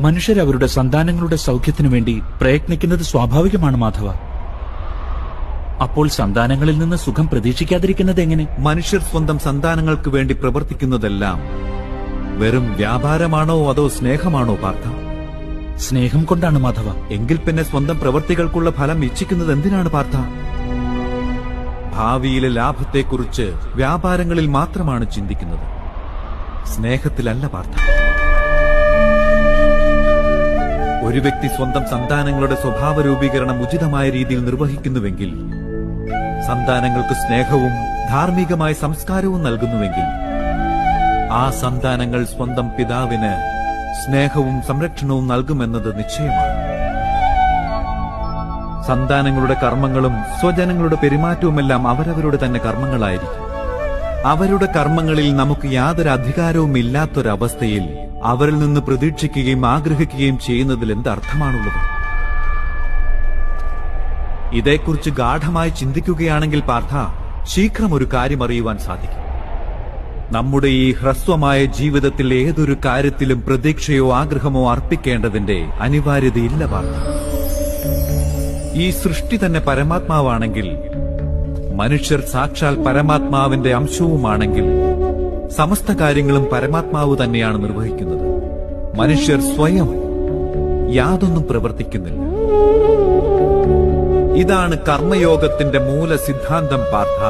മനുഷ്യർ അവരുടെ സന്താനങ്ങളുടെ സൗഖ്യത്തിനു വേണ്ടി പ്രയത്നിക്കുന്നത് സ്വാഭാവികമാണ് മാധവ. അപ്പോൾ സന്താനങ്ങളിൽ നിന്ന് സുഖം പ്രതീക്ഷിക്കാതിരിക്കുന്നത് എങ്ങനെ? മനുഷ്യർ സ്വന്തം സന്താനങ്ങൾക്ക് വേണ്ടി പ്രവർത്തിക്കുന്നതെല്ലാം വെറും വ്യാപാരമാണോ അതോ സ്നേഹമാണോ പാർത്ഥ? സ്നേഹം കൊണ്ടാണ് മാധവ. എങ്കിൽ പിന്നെ സ്വന്തം പ്രവർത്തികൾക്കുള്ള ഫലം ഇച്ഛിക്കുന്നത് എന്തിനാണ് പാർത്ഥ? ഭാവിയിലെ ലാഭത്തെക്കുറിച്ച് വ്യാപാരങ്ങളിൽ മാത്രമാണ് ചിന്തിക്കുന്നത്. സ്നേഹത്തിലല്ല പാർത്ഥ. ഒരു വ്യക്തി സ്വന്തം സന്താനങ്ങളുടെ സ്വഭാവ രൂപീകരണം ഉചിതമായ രീതിയിൽ നിർവഹിക്കുന്നുവെങ്കിൽ സന്താനങ്ങൾക്ക് സ്നേഹവും ധാർമ്മികമായ സംസ്കാരവും നൽകുന്നുവെങ്കിൽ ആ സന്താനങ്ങൾ സ്വന്തം പിതാവിന് സ്നേഹവും സംരക്ഷണവും നൽകുമെന്നത് നിശ്ചയമാണ്. സന്താനങ്ങളുടെ കർമ്മങ്ങളും സ്വജനങ്ങളുടെ പെരുമാറ്റവുമെല്ലാം അവരവരുടെ തന്നെ കർമ്മങ്ങളായിരിക്കും. അവരുടെ കർമ്മങ്ങളിൽ നമുക്ക് യാതൊരു അധികാരവും ഇല്ലാത്തൊരവസ്ഥയിൽ അവരിൽ നിന്ന് പ്രതീക്ഷിക്കുകയും ആഗ്രഹിക്കുകയും ചെയ്യുന്നതിൽ എന്ത് അർത്ഥമാണുള്ളത്? ഇതേക്കുറിച്ച് ഗാഠമായി ചിന്തിക്കുകയാണെങ്കിൽ പാർത്ഥ ശീഘ്രം ഒരു കാര്യം അറിയുവാൻ സാധിക്കും. നമ്മുടെ ഈ ഹ്രസ്വമായ ജീവിതത്തിൽ ഏതൊരു കാര്യത്തിലും പ്രതീക്ഷയോ ആഗ്രഹമോ അർപ്പിക്കേണ്ടതിന്റെ അനിവാര്യതയില്ല പാർത്ഥ. ഈ സൃഷ്ടി തന്നെ പരമാത്മാവാണെങ്കിൽ മനുഷ്യർ സാക്ഷാൽ പരമാത്മാവിന്റെ അംശവുമാണെങ്കിൽ സമസ്ത കാര്യങ്ങളും പരമാത്മാവ് തന്നെയാണ് നിർവഹിക്കുന്നത്. മനുഷ്യർ സ്വയം യാതൊന്നും പ്രവർത്തിക്കുന്നില്ല. ഇതാണ് കർമ്മയോഗത്തിന്റെ മൂല സിദ്ധാന്തം പാർത്ഥ.